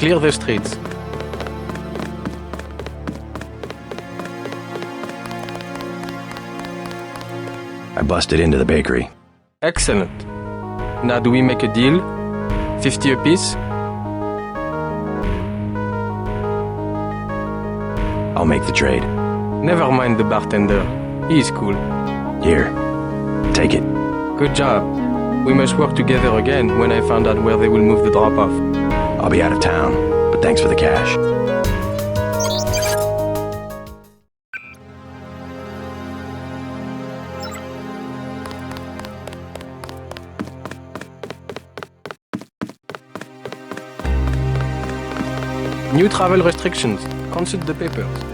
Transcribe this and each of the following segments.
Clear the streets. I busted into the bakery. Excellent. Now, do we make a deal? 50 apiece? I'll make the trade. Never mind the bartender. He's cool. Here, take it. Good job. We must work together again when I find out where they will move the drop off. I'll be out of town, but thanks for the cash. New travel restrictions. Consult the papers.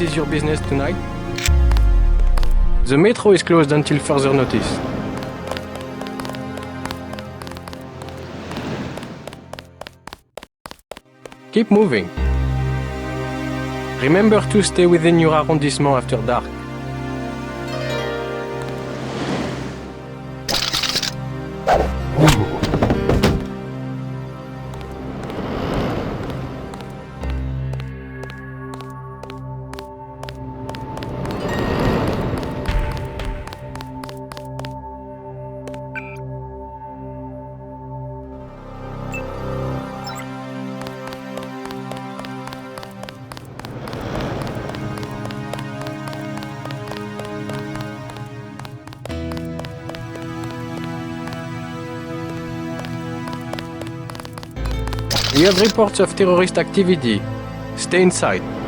Is your business tonight? The metro is closed until further notice. Keep moving. Remember to stay within your arrondissement after dark. We have reports of terrorist activity. Stay inside.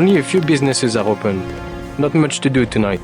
Only a few businesses are open. Not much to do tonight.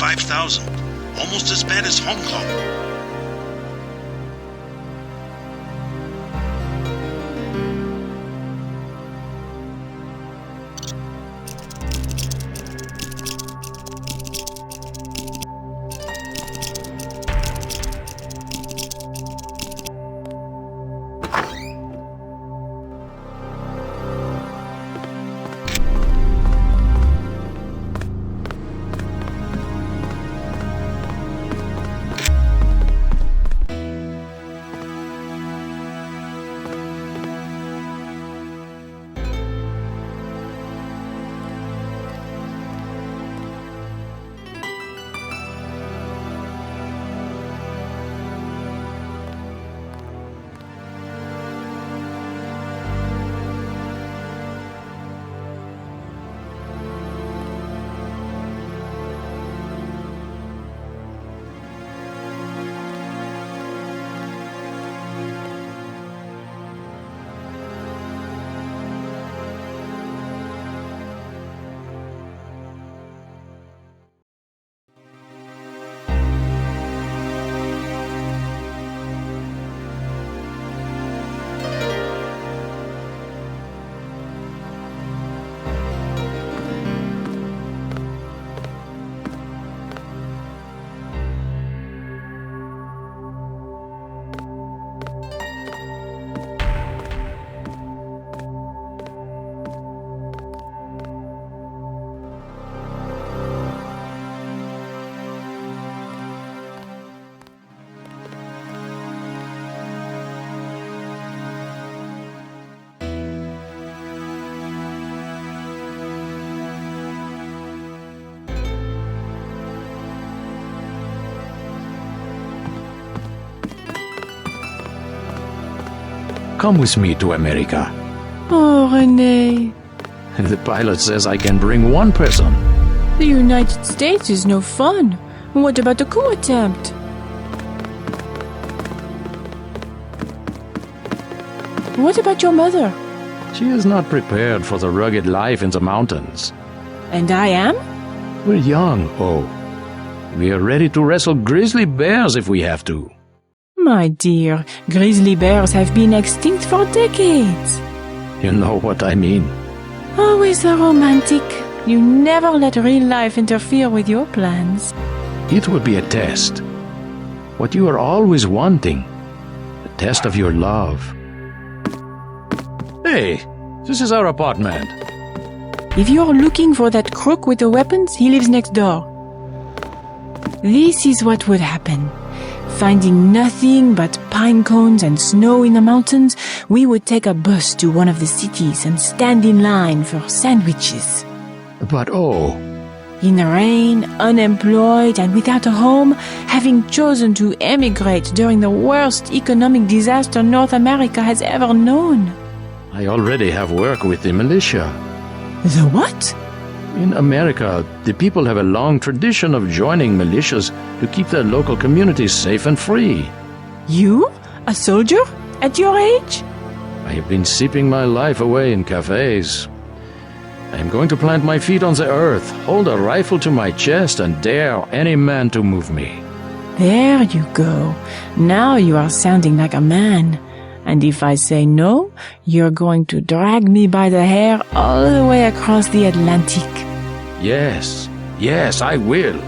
5,000. Almost as bad as Hong Kong. Come with me to America. Oh, Renee. The pilot says I can bring one person. The United States is no fun. What about the coup attempt? What about your mother? She is not prepared for the rugged life in the mountains. And I am? We're young, oh. We are ready to wrestle grizzly bears if we have to. My dear, grizzly bears have been extinct for decades. You know what I mean. Always a romantic. You never let real life interfere with your plans. It will be a test. What you are always wanting. A test of your love. Hey, this is our apartment. If you're looking for that crook with the weapons, he lives next door. This is what would happen. Finding nothing but pine cones and snow in the mountains, we would take a bus to one of the cities and stand in line for sandwiches. But oh, In the rain, unemployed, and without a home, having chosen to emigrate during the worst economic disaster North America has ever known. I already have work with the militia. The what? In America, the people have a long tradition of joining militias to keep their local communities safe and free. You? A soldier? At your age? I have been sipping my life away in cafes. I am going to plant my feet on the earth, hold a rifle to my chest, and dare any man to move me. There you go. Now you are sounding like a man. And if I say no, you're going to drag me by the hair all the way across the Atlantic. Yes, yes, I will.